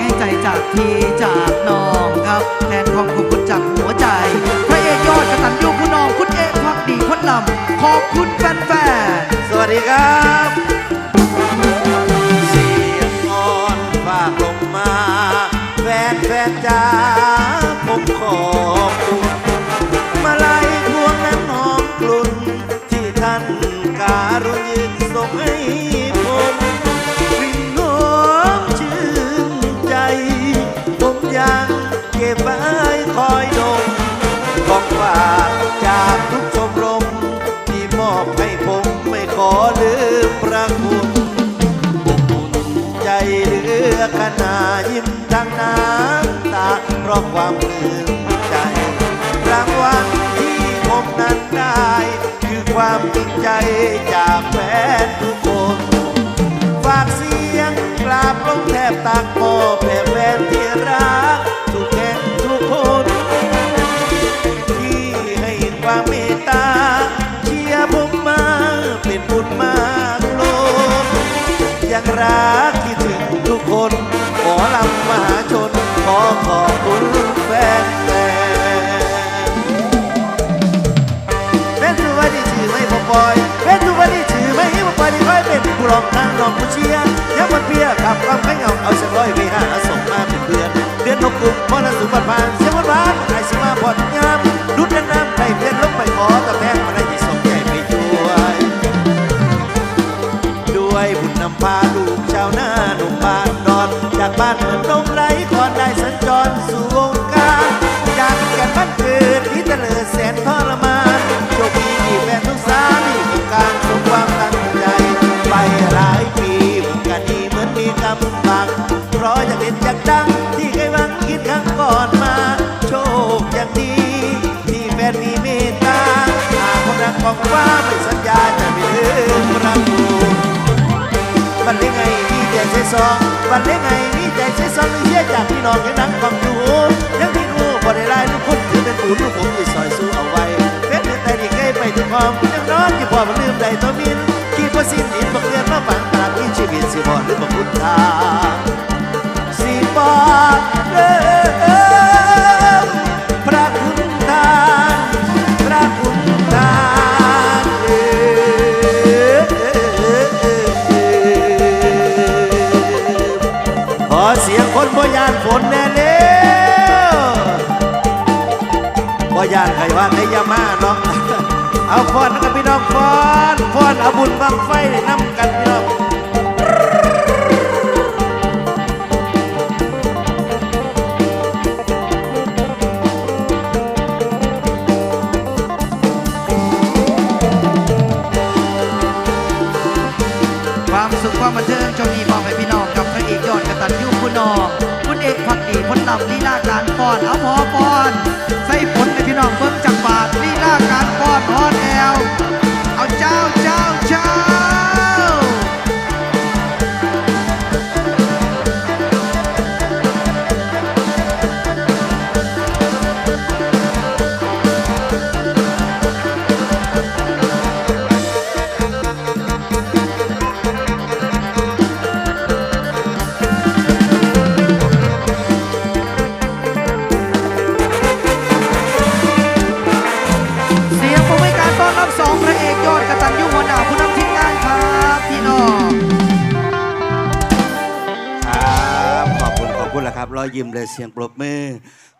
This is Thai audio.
ให้ใจจากพี่จากน้องครับแทนความขอบคุณจากหัวใจ พระเอกยอดกระตัญญูคุณน้องคุณเอกพักดีพ้นลำขอบคุณแฟนๆสวัสดีครับ เหลือขนายิ้มทั้งน้ำตาเพราะความปลื้มใจ รางวัลที่ผมนั้นได้ คือความจริงใจจากแฟนทุกคน ฝากเสียงกราบลงแทบตักมอแด่แฟนที่รักทุกแห่งทุกคน ที่ให้ความเมตตาเชียร์ผมมาเป็นบุญมากโลกยังรัก ชื่อยเป็นทุกวันที่ชื่อไม่พอปล่อยที่คอยเป็นผู้รองทางร้องผู้เชียร์ยังมันเพียขับความขังเอาเอาสักร้อยไปหาส่งมาเป็นเพื่อนเดือนหกกุมมรสุมผ่านผ่านเสียงวานหวานไอสิมาผ่อนยามดุดน้ำน้ำใครเพียนลงไปขอตะแพงมาได้ที่ส่งใจไปช่วยด้วยบุญนำพาลูกชาวนาหนุ่มบ้านนอน จากบ้านเหมือนลมไหลขอนได้สัญจรสู่ เห็นอยากดังที่เคยหวังคิดครั้งก่อนมา โชคอย่างดีที่แฟนมีเมตตาหากคนรักบอกว่าไม่สัญญาจะไม่ลืมรักกูบันเลงไงมีใจใช้ซองบันเลงไงมีใจใช้ซองหรือเชียจากพี่น้องยังนั่งฟังดูยังพี่รู้บ่ได้ลายลูกคนถือเป็นปูนลูกผมที่ซอยสู้เอาไว้เป็นแต่ที่เคยไปถึงความยังนอนที่พ่อมันลืมได้ตัวมินคิดว่าสิ้นดินบักเลือนมาฝังตามที่ชีวิตสิบ่หรือบักคุณทา บอกเด้อพระคุณทานพระคุณทานเด้อขอเสียงคนบ่ยานฝนแน่เร็วบ่ยานใครว่าในยามาเนาะเอาฟอนกันพี่น้องฟอนฟอนเอาบุญบังไฟน้ำกัน ความามบันเทิงจงมีมอบให้พี่น้องกับพระเอกยอดกตัญญูคุณน้องคุณเอกพักดีพ้นลำลีลาการป้อนเอาพอป้อน ใส่ผลให้พี่น้องเบิ่งจังบาทลีลาการป้อนฮอนแอลเอาเจ้าเจ้า รอยยิ้มและเสียงปรบมือ ก็